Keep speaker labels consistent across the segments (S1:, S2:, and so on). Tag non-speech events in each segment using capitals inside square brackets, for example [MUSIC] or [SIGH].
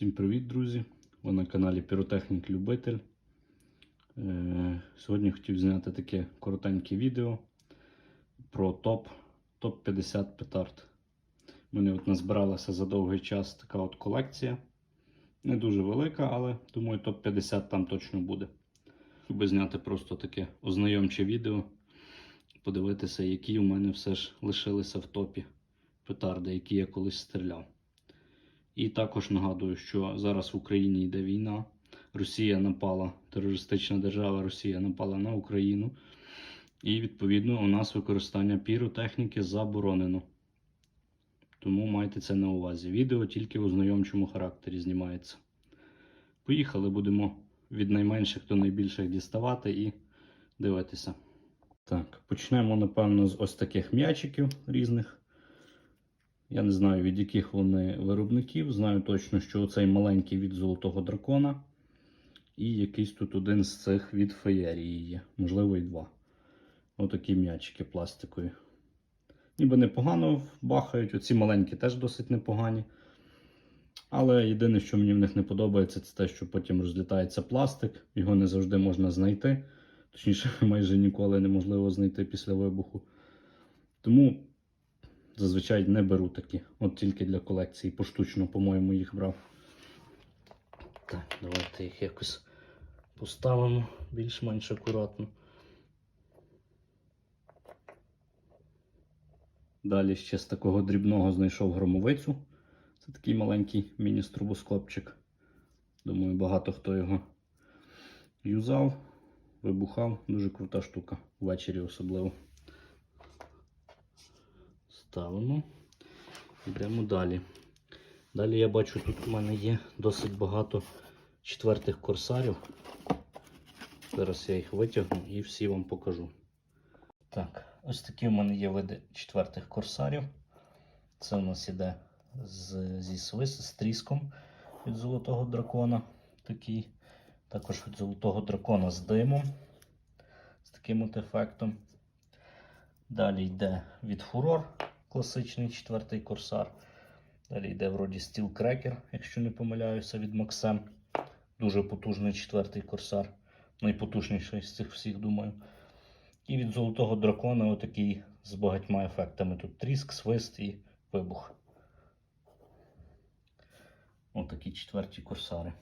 S1: Всім привіт, друзі! Ви на каналі Піротехнік Любитель. Е, Сьогодні хотів зняти таке коротеньке відео про топ, топ 50 петард. У мене от назбиралася за довгий час така от колекція. Не дуже велика, але думаю, топ 50 там точно буде. Щоб зняти просто таке ознайомче відео, подивитися, які у мене все ж лишилися в топі петарди, які я колись стріляв. І також нагадую, що зараз в Україні йде війна. Росія напала, терористична держава Росія напала на Україну. І відповідно у нас використання піротехніки заборонено. Тому майте це на увазі. Відео тільки в ознайомчому характері знімається. Поїхали, будемо від найменших до найбільших діставати і дивитися. Так, почнемо, напевно, з ось таких м'ячиків різних. Я не знаю, від яких вони виробників. Знаю точно, що цей маленький від золотого дракона. І якийсь тут один з цих від феєрії є. Можливо, і два. Отакі м'ячики пластикові. Ніби непогано бахають. Оці маленькі теж досить непогані. Але єдине, що мені в них не подобається, це те, що потім розлітається пластик, його не завжди можна знайти. Точніше, [LAUGHS] майже ніколи неможливо знайти після вибуху. Тому зазвичай не беру такі. От тільки для колекції. Поштучно, по-моєму, їх брав. Так, давайте їх якось поставимо більш-менш акуратно. Далі ще з такого дрібного знайшов громовицю. Це такий маленький міні-струбоскопчик. Думаю, багато хто його юзав, вибухав. Дуже крута штука. Ввечері особливо. Ставимо. Йдемо далі. Далі я бачу, тут у мене є досить багато четвертих корсарів. Зараз я їх витягну і всі вам покажу. Так, ось такі у мене є види четвертих корсарів. Це у нас іде з, зі свис, з тріском від золотого дракона. Такий. Також від золотого дракона з димом. З таким от ефектом. Далі йде від фурор, класичний четвертий корсар. Далі йде вроді Steel Cracker, якщо не помиляюся, від Maxim. Дуже потужний четвертий корсар. Найпотужніший з цих всіх, думаю. І від золотого дракона отакий з багатьма ефектами. Тут тріск, свист і вибух. Отакі четверті корсари.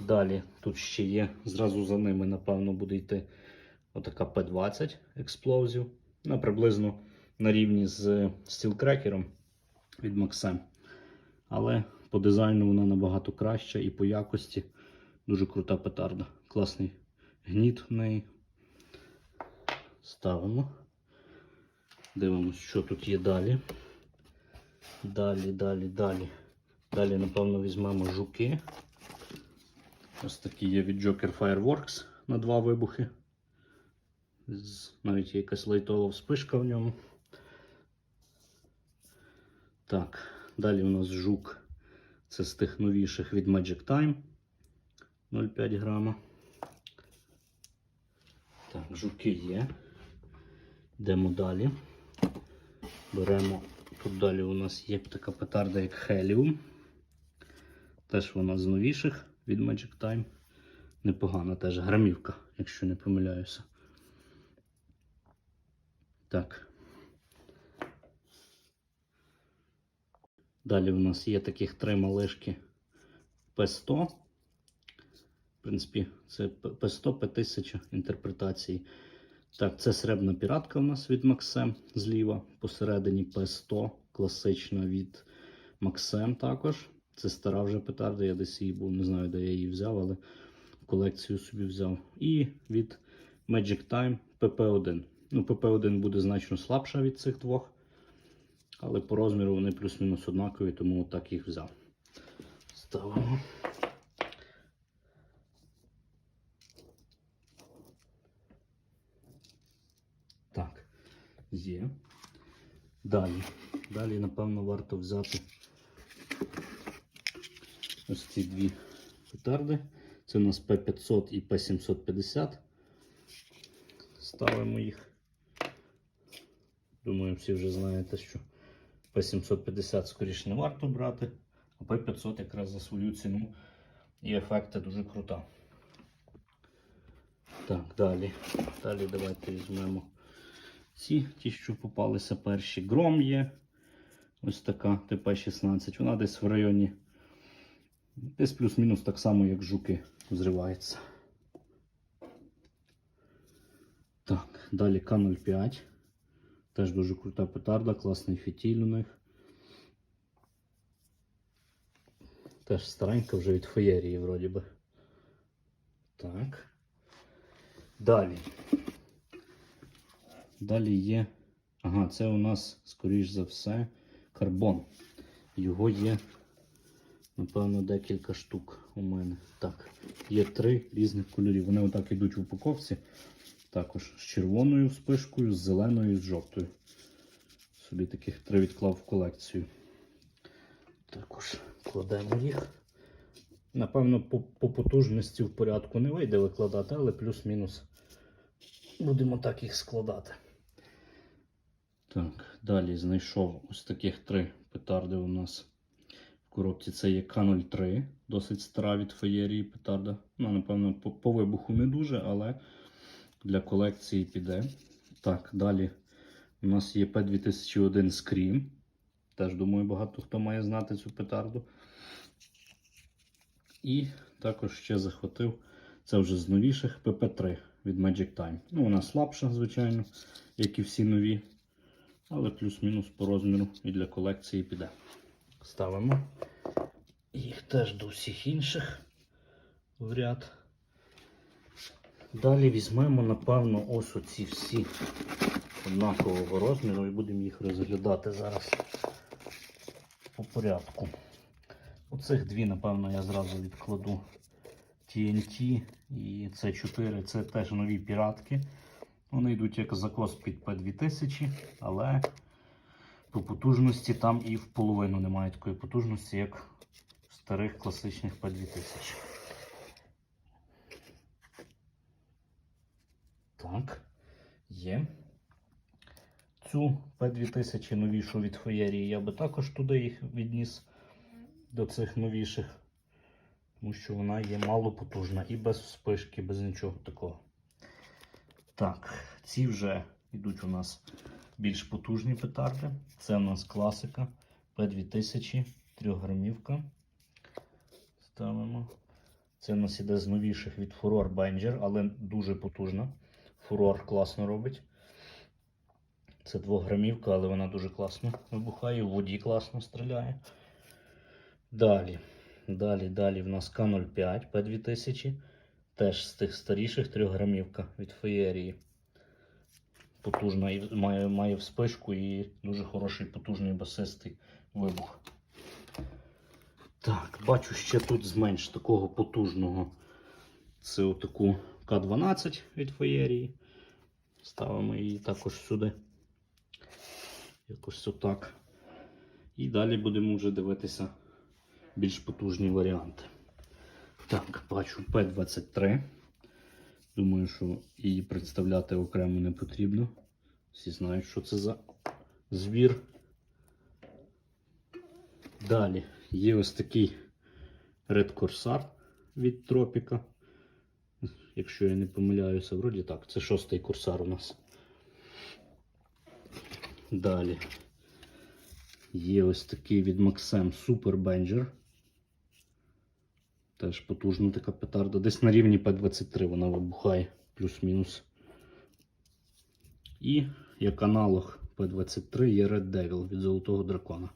S1: Далі тут ще є, зразу за ними, напевно, буде йти отака P20 Explosive. Ну, приблизно на рівні з Cracker від Maxim. Але по дизайну вона набагато краща і по якості дуже крута петарда. Класний гніт в неї. Ставимо. Дивимось, що тут є далі. Далі, далі, далі. Далі, напевно, візьмемо жуки. Ось такі є від Joker Fireworks на два вибухи. Навіть є якась лайтова вспишка в ньому. Так, далі у нас жук. Це з тих новіших від Magic Time 0,5 грама. Так, жуки є. Йдемо далі. Беремо. Тут далі у нас є така петарда, як Helium. Теж вона з новіших від Magic Time. Непогана теж грамівка, якщо не помиляюся. Так. Далі у нас є таких три малишки P100. В принципі, це P100, P1000 інтерпретацій. Так, це сребна піратка у нас від Maxim зліва. Посередині P100, класична від Maxim також. Це стара вже петарда, я десь її був, не знаю, де я її взяв, але колекцію собі взяв. І від Magic Time PP1. Ну, PP1 буде значно слабша від цих двох. Але по розміру вони плюс-мінус однакові, тому отак їх взяв. Ставимо. Так, є. Далі. Далі, напевно, варто взяти ось ці дві петарди. Це у нас P500 і P750. Ставимо їх. Думаю, всі вже знаєте, що P750 скоріше не варто брати, А P500 якраз за свою ціну і ефекти дуже крута. Так, далі. Далі давайте візьмемо ці, ті, що попалися перші. Гром є. Ось така ТП-16. Вона десь в районі. Десь плюс-мінус так само, як жуки зривається. Так, далі К05. Теж дуже крута петарда, класний фітіль у них. Теж старенька вже від феєрії, вроді би. Так. Далі. Далі є. Ага, це у нас, скоріш за все, карбон. Його є, напевно, декілька штук у мене. Так, є три різних кольорів. Вони отак йдуть в упаковці. Також з червоною спишкою, з зеленою і з жовтою. Собі таких три відклав в колекцію. Також кладемо їх. Напевно, по, по потужності в порядку не вийде викладати, але плюс-мінус будемо так їх складати. Так, далі знайшов ось таких три петарди у нас в коробці. Це є К03, досить стара від феєрії петарда. Ну, напевно, по, по вибуху не дуже, але для колекції піде. Так, далі у нас є П2001 Scream. Теж думаю, багато хто має знати цю петарду. І також ще захватив це вже з новіших PP3 від Magic Time. Ну, вона слабша, звичайно, як і всі нові. Але плюс-мінус по розміру і для колекції піде. Ставимо їх теж до всіх інших в ряд. Далі візьмемо, напевно, ось оці всі однакового розміру і будемо їх розглядати зараз по порядку. Оцих дві, напевно, я зразу відкладу TNT і C4 це теж нові піратки. Вони йдуть як закос під P2000, але по потужності там і в половину немає такої потужності, як в старих класичних P2000. Так, є. Цю P2000 новішу від феєрії я би також туди їх відніс до цих новіших, тому що вона є мало потужна і без вспишки, без нічого такого. Так, ці вже йдуть у нас більш потужні петарди. Це у нас класика P2000, 3 грамівка. Ставимо. Це у нас іде з новіших від Furor Banger, але дуже потужна. Furor класно робить. Це 2 грамівка, але вона дуже класно вибухає, в воді класно стріляє. Далі. Далі, далі в нас К05 П2000. Теж з тих старіших 3 грамівка від феєрії. Потужна має, має вспишку і дуже хороший потужний басистий вибух. Так, бачу ще тут зменш такого потужного. Це отаку К12 від феєрії. Ставимо її також сюди. Якось отак. І далі будемо вже дивитися більш потужні варіанти. Так, бачу П-23. Думаю, що її представляти окремо не потрібно. Всі знають, що це за звір. Далі є ось такий Red Corsair від Тропіка. Якщо я не помиляюся, вроді так, це шостий курсар у нас. Далі є ось такий від Maxim Super Banger. Теж потужна така петарда. Десь на рівні П-23 вона вибухає плюс-мінус. І як аналог П-23 є Red Devil від Золотого Дракона.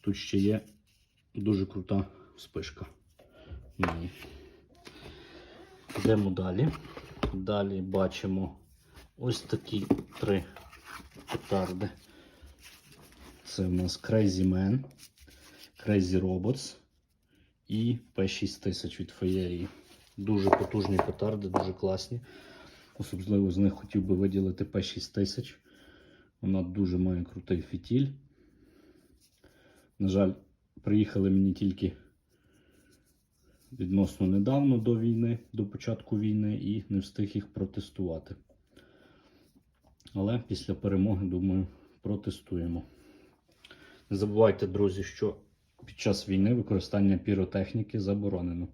S1: Тут ще є дуже крута вспишка. на ній. Йдемо далі. Далі бачимо ось такі три петарди. Це у нас Crazy Man, Crazy Robots і P6000 від феєрії. Дуже потужні петарди, дуже класні. Особливо з них хотів би виділити P6000. Вона дуже має крутий фітіль. На жаль, приїхали мені тільки відносно недавно до війни, до початку війни, і не встиг їх протестувати. Але після перемоги, думаю, протестуємо. Не забувайте, друзі, що під час війни використання піротехніки заборонено.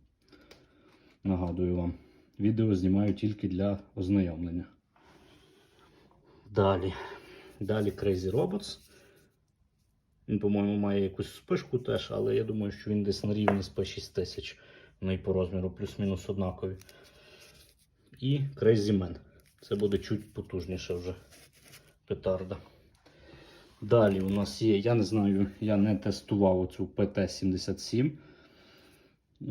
S1: Нагадую вам, відео знімаю тільки для ознайомлення. Далі. Далі Crazy Robots. Він, по-моєму, має якусь спишку теж, але я думаю, що він десь на рівні з P6000. Вони по розміру плюс-мінус однакові. І Crazy Man. Це буде чуть потужніше вже петарда. Далі у нас є, я не знаю, я не тестував оцю PT77.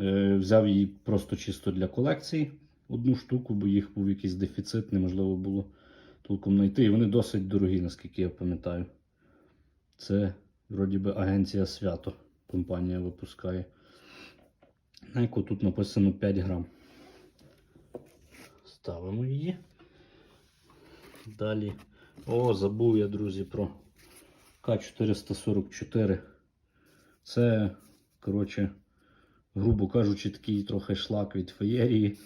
S1: Е, взяв її просто чисто для колекції. Одну штуку, бо їх був якийсь дефіцит, неможливо було толком знайти. І вони досить дорогі, наскільки я пам'ятаю. Це, вроді би, агенція свято. Компанія випускає. На яку тут написано 5 грам. Ставимо її. Далі. О, забув я, друзі, про К444. Це, коротше, грубо кажучи, такий трохи шлак від феєрії.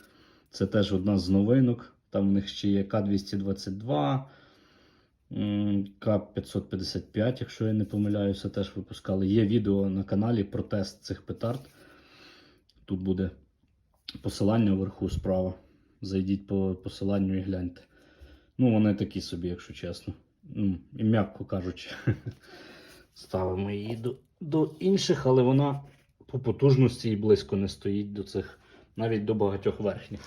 S1: Це теж одна з новинок. Там в них ще є К222, К555, якщо я не помиляюся, теж випускали. Є відео на каналі про тест цих петард. Тут буде посилання вверху справа. Зайдіть по посиланню і гляньте. Ну, вони такі собі, якщо чесно. Ну, і м'яко кажучи. [LAUGHS] Ставимо її до, до інших, але вона по потужності і близько не стоїть до цих, навіть до багатьох верхніх.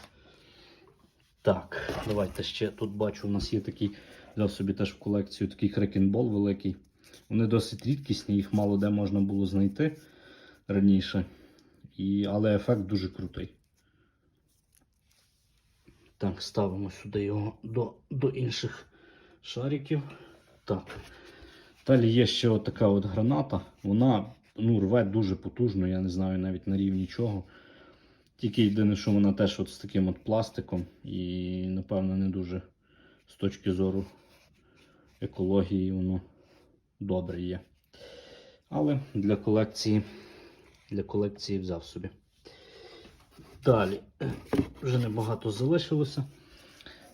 S1: Так, давайте ще тут бачу, у нас є такий, взяв собі теж в колекцію такий крекенбол великий. Вони досить рідкісні, їх мало де можна було знайти раніше. І, але ефект дуже крутий. Так, ставимо сюди його до, до інших шариків. Так. Далі є ще от така от граната. Вона ну, рве дуже потужно, я не знаю навіть на рівні чого. Тільки єдине, що вона теж от з таким от пластиком і, напевно, не дуже з точки зору екології воно добре є. Але для колекції, для колекції взяв собі. Далі, вже небагато залишилося.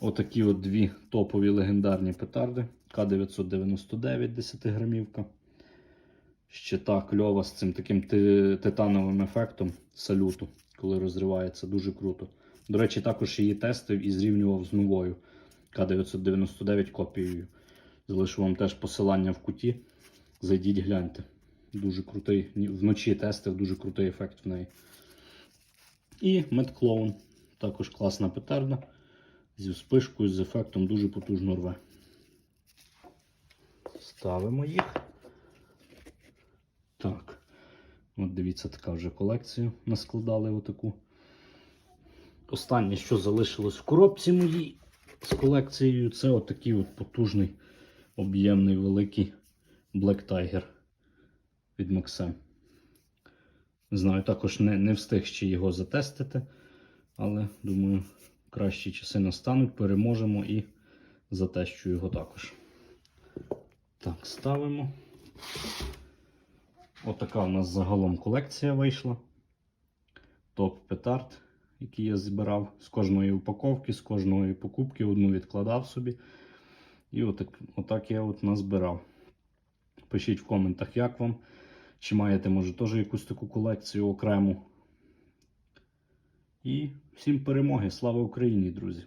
S1: Отакі от дві топові легендарні петарди. К999 10 грамівка. Ще та кльова з цим таким титановим ефектом салюту, коли розривається, дуже круто. До речі, також її тестив і зрівнював з новою К999 копією. Залишу вам теж посилання в куті. Зайдіть, гляньте. Дуже крутий. Вночі тестив, дуже крутий ефект в неї. І Медклоун. Також класна петарда. Зі вспишкою, з ефектом дуже потужно рве. Ставимо їх. Так. От дивіться, така вже колекція наскладали отаку. Останнє, що залишилось в коробці моїй з колекцією, це отакий от потужний, об'ємний, великий Black Tiger від. Не знаю, також не, не встиг ще його затестити, але думаю, кращі часи настануть, переможемо і затещу його також. Так, ставимо. Отака у нас загалом колекція вийшла. Топ петард, який я збирав з кожної упаковки, з кожної покупки одну відкладав собі. І отак, отак я от назбирав. Пишіть в коментах, як вам. Чи маєте, може, теж якусь таку колекцію окрему. І всім перемоги! Слава Україні, друзі!